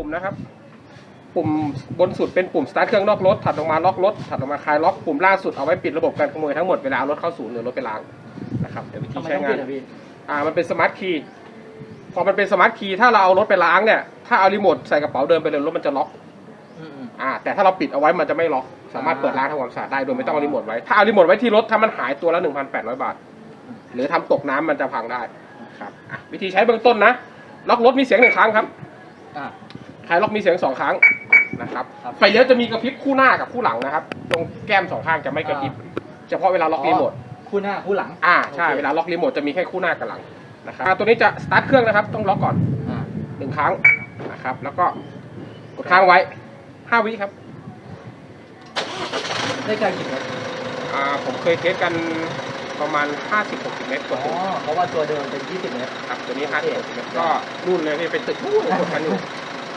สี่ปุ่มนะครับ ปุ่มบนสุดเป็นปุ่มสตาร์ทเครื่องนอกรถ ถัดลงมาล็อกรถ ถัดลงมาคลายล็อก ปุ่มล่างสุดเอาไว้ปิดระบบการขโมยทั้งหมดเวลาเอารถเข้าศูนย์หรือรถไปล้างนะครับเดี๋ยววิธีทำไมใช้ต้องงาปิน ดอะพี่อ่า มันเป็นสมาร์ทคีย์ พอมันเป็นสมาร์ทคีย์ ถ้าเราเอารถไปล้างเนี่ย ถ้าเอารีโมทใส่กระเป๋าเดินไปเลยรถมันจะล็อก อืม อ่า แต่ถ้าเราปิดเอาไว้มันจะไม่ล็อก สามารถเปิดล้างทำความสะอาดได้โดยไม่ต้องเอารีโมทไว้ ถ้าเอารีโมทไว้ที่รถถ้ามันหายตัวละ1,800 บาท หรือทำตกน้ำมันจะพังได้ ครับอะวิธีใช้เบื้องต้นนะ ล็อกรถมีเสียงหนึ่งครั้งครับ ๆอะ คลายล็อกมีเสียงสองครั้งนะครับครับไฟเลี้ยวจะมีกระพริบคู่หน้ากับคู่หลังนะครับ ตรงแก้มสองข้างจะไม่กระพริบเฉพาะเวลาล็อกรีโมท คู่หน้าคู่หลัง อ่าใช่โอเค เวลาล็อกรีโมทจะมีแค่คู่หน้ากับหลังนะครับอ่าตัวนี้จะสตาร์ทเครื่องนะครับ ต้องล็อกก่อนอ่าหนึ่งครั้งนะครับ แล้วก็กดค้างไว้ห้าวิครับได้ไกลกี่เมตรอ่าผมเคยเทสกันประมาณ 50-60 เมตรกอ๋ดอถึงเพราะว่าตัวเดิมเป็น 20 เมตร ครับตัวนี้50-60เมตรก็รุ่นเลยนี่เป็นตึกนู่นกดกันอยู่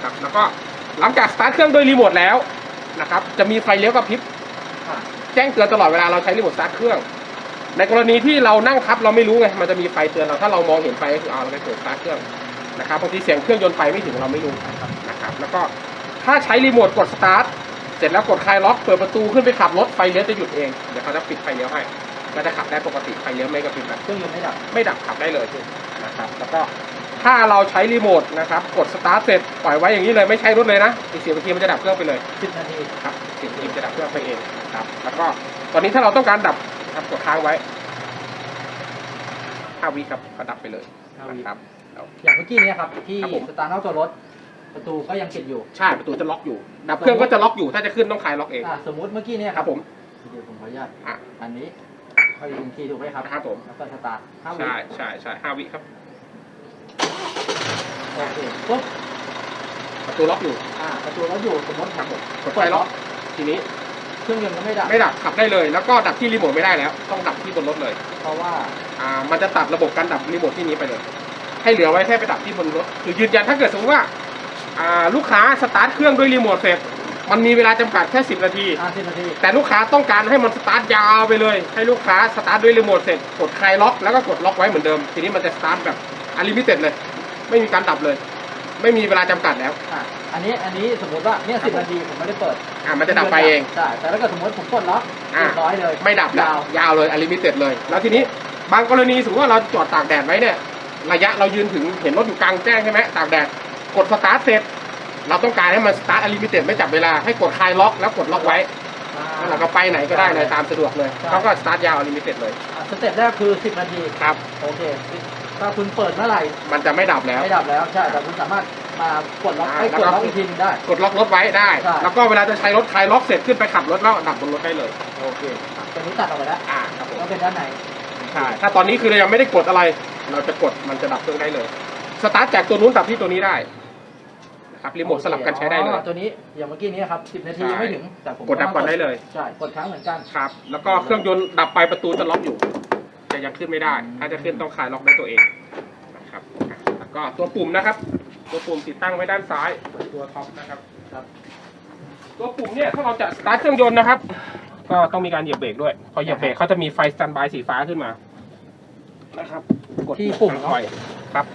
ครับ แล้วก็หลังจากสตาร์ทเครื่องด้วยรีโมทแล้วนะครับ จะมีไฟเลี้ยวกระพริบอะแจ้งเตือนตลอดเวลาเราใช้รีโมทสตาร์ทเครื่อง ในกรณีที่เรานั่งทับเราไม่รู้ไงมันจะมีไฟเตือนเราถ้าเรามองเห็นไฟก็คือเอาเราไปเปิดสตาร์ทเครื่องนะครับบางทีเสียงเครื่องยนต์ไปไม่ถึงเราไม่รู้นะครับ แล้วก็ถ้าใช้รีโมทกดสตาร์ทเสร็จแล้วกดคลายล็อกเปิดประตูขึ้นไปขับรถไฟเลี้ยวจะหยุดเองเดี๋ยวเขาจะปิดไฟเลี้ยวให้ก็จะขับได้ปกติไฟเลี้ยวไม่กระพริบนะเครื่องยนต์ไม่ดับไม่ดับขับได้เลยนะครับ แล้วก็ ถ้าเราใช้รีโมทนะครับ กดสตาร์ทเสร็จปล่อยไว้อย่างนี้เลยไม่ใช้รถเลยนะอีกสิบนาทีมันจะดับเครื่องไปเลย10นาทีครับสิ่งที่จะดับเครื่องไปเองครับ แล้วก็ตอนนี้ถ้าเราต้องการดับนะครับกดค้างไว้5วิครับก็ดับไปเลยห้าวิ นะครับเอาอย่างเมื่อกี้เนี้ครับที่ครับผม สตาร์ทเข้าตัวรถ ประตูก็ยังปิดอยู่ ใช่ประตูจะล็อกอยู่ ดับเครื่องก็จะล็อกอยู่ถ้าจะขึ้นต้องคลายล็อกเองอะสมมุติเมื่อกี้เนี้ครับผม เดี๋ยวผมขออนุญาตอะอันนี้เขายิงคีย์ถูกไหมครับ ครับผม แล้วก็สตาร์ทห้าวิใช่ใช่ใช่ห้าวิครับ โอเคปุ๊บประตูล็อกอยู่ อ่าประตูเราอยู่สมมติครับผมกดไฟล็อก ทีนี้เครื่องยนต์ก็ไม่ดับไม่ดับขับได้เลย แล้วก็ดับที่รีโมทไม่ได้แล้ว ต้องดับที่บนรถเลย เพราะว่าอ่ามันจะตัดระบบการดับรีโมทที่นี้ไปเลย ให้เหลือไว้แค่ไปดับที่บนรถคือยืนยันถ้าเกิดสมมติว่าอ่าลูกค้าสตาร์ทเครื่องด้วยรีโมทเสร็จมันมีเวลาจำกัดแค่ 10 นาที อ่าสิบนาทีแต่ลูกค้าต้องการให้มันสตาร์ทยาวไปเลย ให้ลูกค้าสตาร์ทด้วยรีโมทเสร็จกดคลายล็อกแล้วก็กดล็อกไว้เหมือนเดิม ทีนี้มันจะสตาร์ทแบบอลิมิเต็ดเลย ไม่มีการดับเลย ไม่มีเวลาจำกัดแล้ว อะอันนี้อันนี้สมมติว่าเนี่ยครัสิบบผม นาทีผมไม่ได้เปิดอ่ามันจะดับไปเอง ใช่แต่ถ้าเกิดสมมติผมกดล็อกอ่าเรียบร้อยเลยไม่ดับแล้ว ยาว ยาวเลยอลิมิเต็ดเลย แล้วทีนี้บางกรณีสมมติว่าเราจอดตากแดดไว้เนี่ย ระยะเรายืนถึงเห็นรถอยู่กลางแจ้งใช่ไหมตากแดด กดสตาร์ทเสร็จ เราต้องการให้มันสตาร์ทอลิมิเต็ดไม่จับเวลาให้กดคลายล็อกแล้วกดล็อกไว้อ่าแล้วเราก็ไปไหนก็ได้เลยตามสะดวกเลยใช่เขาก็สตาร์ทยาวอลิมิเต็ดเลยอะ สเต็ปแรกคือ 10 นาทีครับ โอเค ถ้าคุณเปิดเมื่อไหร่มันจะไม่ดับแล้ว ไม่ดับแล้วใช่แต่คุณสามารถมากดล็อกอ่าให้แล้วกดก็ล็อกอีกทีหนึงได้ กดล็อกรถไว้ได้ ใช่ แล้วก็เวลาจะใช้รถคลายล็อกเสร็จขึ้นไปขับรถแล้วดับบนรถได้เลย โอเคตัวนี้ตัดออกไปแล้วอ่าครับผมแล้วเป็นด้านไหนใช่ถ้าตอนนี้คือเรายังไม่ได้กดอะไร เราจะกดมันจะดับเครื่องได้เลย สตาร์ทจากตัวนู้นดับที่ตัวนี้ได้นะครับรีโมทสลับกันใช้ได้เลย อ๋อตัวนี้อย่างเมื่อกี้นี้ครับ 10 นาทีใช่ยังไม่ถึงแต่ผมกดดับก่อนได้เลย ใช่ กดครั้งเหมือนกัน ครับ แล้วก็เครื่องยนต์ดับไปประตูจะล็อกอยู่ จะยังขึ้นไม่ได้ ถ้าจะขึ้นต้องคลายล็อกด้วยตัวเองนะครับอะแล้วก็ตัวปุ่มนะครับ ตัวปุ่มติดตั้งไว้ด้านซ้ายตัวท็อปนะครับครับตัวปุ่มเนี่ยถ้าเราจะสตาร์ทเครื่องยนต์นะครับ ก็ต้องมีการเหยียบเบรกด้วย พอเหยียบเบรกเขาจะมีไฟสแตนบายสีฟ้าขึ้นมานะครับ กดที่ปุ่มปล่อยครับ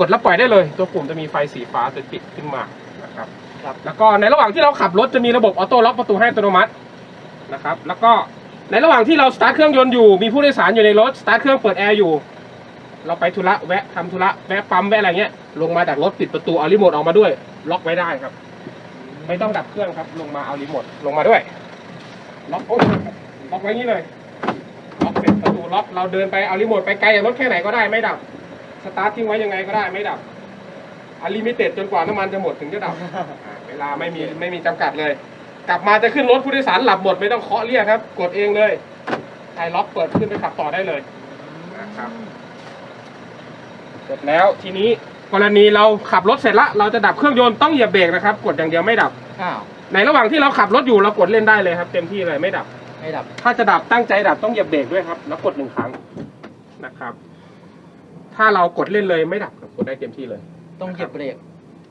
กดแล้วปล่อยได้เลย ตัวปุ่มจะมีไฟสีฟ้าจะติดขึ้นมานะครับครับแล้วก็ในระหว่างที่เราขับรถจะมีระบบออโต้ล็อกประตูให้อัตโนมัตินะครับ แล้วก็ ในระหว่างที่เราสตาร์ทเครื่องยนต์อยู่มีผู้โดยสารอยู่ในรถสตาร์ทเครื่องเปิดแอร์อยู่ เราไปธุระแวะทำธุระแวะปั๊มแวะอะไรเงี้ยลงมาจากรถปิดประตูเอารีโมทออกมาด้วย ล็อกไว้ได้ครับ ไม่ต้องดับเครื่องครับ ลงมาเอารีโมทลงมาด้วยล็อกโอ้ยล็อกไว้งี้เลยล็อกเสร็จประตูล็อกเราเดินไปเอารีโมทไปไกลจากรถแค่ไหนก็ได้ไม่ดับสตาร์ททิ้งไว้ยังไงก็ได้ไม่ดับอลิมิเต็ดจนกว่าน้ำมันจะหมดถึงจะดับอ่าเวลาไม่มีไม่มีจำกัดเลย กลับมาจะขึ้นรถผู้โดยสารหลับหมดไม่ต้องเคาะเรียกครับ กดเองเลยไทยล็อกเปิดขึ้นไปขับต่อได้เลยนะครับเสร็จแล้วทีนี้กรณีเราขับรถเสร็จละเราจะดับเครื่องยนต์ต้องเหยียบเบรกนะครับ กดอย่างเดียวไม่ดับ อ้าว ในระหว่างที่เราขับรถอยู่เรากดเล่นได้เลยครับ เต็มที่เลยไม่ดับ ไม่ดับ ถ้าจะดับตั้งใจดับต้องเหยียบเบรกด้วยครับแล้วกดหนึ่งครั้งนะครับ ถ้าเรากดเล่นเลยไม่ดับครับกดได้เต็มที่เลย ต้องเหยียบเบรก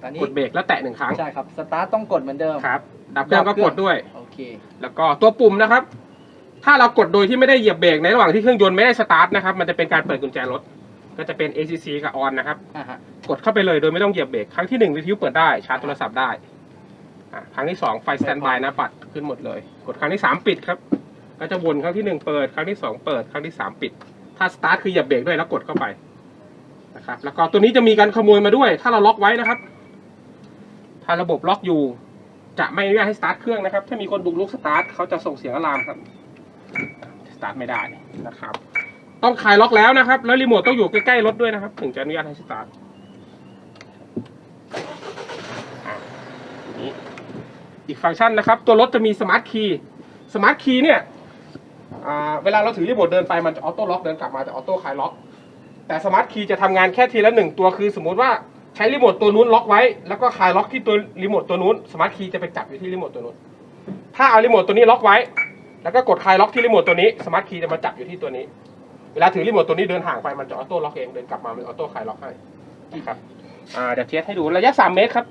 ตอนนี้กดเบรกแล้วแตะหนึ่งครั้งใช่ครับ สตาร์ทต้องกดเหมือนเดิม ครับ ดับเครื่องก็กดด้วย โอเค แล้วก็ตัวปุ่มนะครับ ถ้าเรากดโดยที่ไม่ได้เหยียบเบรกในระหว่างที่เครื่องยนต์ไม่ได้สตาร์ทนะครับ มันจะเป็นการเปิดกุญแจรถ ก็จะเป็น ACC กับ ON นะครับ อ่าฮะ กดเข้าไปเลยโดยไม่ต้องเหยียบเบรก ครั้งที่หนึ่งวิทยุเปิดได้ ชาร์จโทรศัพท์ได้อะครั้งที่สองไฟสแตนบายหนะปัดขึ้นหมดเลย กดครั้งที่สามปิดครับ ก็จะวนครั้งที่หนึ่งเปิด ครั้งที่สองเปิด ครั้งที่สามปิด ถ้าสตาร์ทคือเหยียบเบรกด้วยแล้วกดเข้าไปนะครับ แล้วก็ตัวนี้จะมีการขโมยมาด้วย ถ้าเราล็อกไว้นะครับ ถ้าระบบล็อกอยู่ จะไม่อนุญาตให้สตาร์ทเครื่องนะครับ ถ้ามีคนบุกรุกสตาร์ทเขาจะส่งเสียงอะลามครับสตาร์ทไม่ได้นะครับ ต้องคลายล็อกแล้วนะครับ แล้วรีโมทต้องอยู่ใกล้ๆรถด้วยนะครับ ถึงจะอนุญาตให้สตาร์ทอีกฟังก์ชันนะครับ ตัวรถจะมีสมาร์ทคีย์สมาร์ทคีย์เนี่ยเวลาเราถือรีโมทเดินไปมันจะออโต้ล็อกเดินกลับมาจะออโต้คลายล็อก แต่สมาร์ทคีย์จะทำงานแค่ทีละหนึ่งตัวคือ สมมุติว่า ใช้รีโมทตัวนู้นล็อกไว้ แล้วก็คลายล็อกที่ตัวรีโมทตัวนู้นสมาร์ทคีย์จะไปจับอยู่ที่รีโมทตัวนู้น ถ้าเอารีโมทตัวนี้ล็อกไว้ แล้วก็กดคลายล็อกที่รีโมทตัวนี้สมาร์ทคีย์จะมาจับอยู่ที่ตัวนี้ เวลาถือรีโมทตัวนี้เดินห่างไปมันจะออโต้ล็อกเองเดินกลับมามันออโต้คลายล็อกให้นะครับอ่าเดี๋ยวเทสให้ดูระยะ 3 เมตรครับ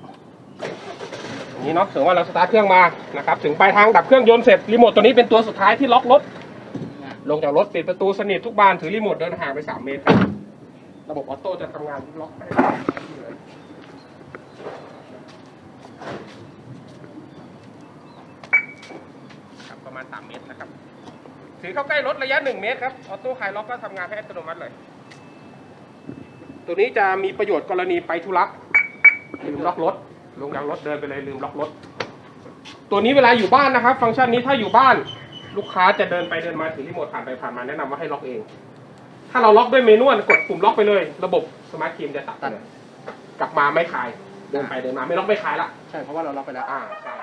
นี้เนาะถึงว่าเราสตาร์ทเครื่องมานะครับ ถึงปลายทางดับเครื่องยนต์เสร็จรีโมทตัวนี้เป็นตัวสุดท้ายที่ล็อกรถลงจากรถปิดประตูสนิททุกบานถือรีโมทเดินห่างไป 3 เมตรครับ ระบบออโต้จะทำงานล็อกให้ครับประมาณ 3 เมตรนะครับ ถือเข้าใกล้รถระยะ 1 เมตรครับ ออโต้คลายล็อกก็ทำงานให้อัตโนมัติเลย ตัวนี้จะมีประโยชน์กรณีไปธุระลืมล็อกรถ ลงจากรถเดินไปเลยลืมล็อกรถ ตัวนี้เวลาอยู่บ้านนะครับ ฟังก์ชันนี้ถ้าอยู่บ้าน ลูกค้าจะเดินไปเดินมาถือรีโมทผ่านไปผ่านมาแนะนำว่าให้ล็อกเอง ถ้าเราล็อกด้วยเมนวลกดปุ่มล็อกไปเลย ระบบสมาร์ทคีมจะตัดไปเลยกลับมาไม่คลายเดินไปเดินมาไม่ล็อกไม่คลายละใช่เพราะว่าเราล็อกไปแล้ว อ่าใช่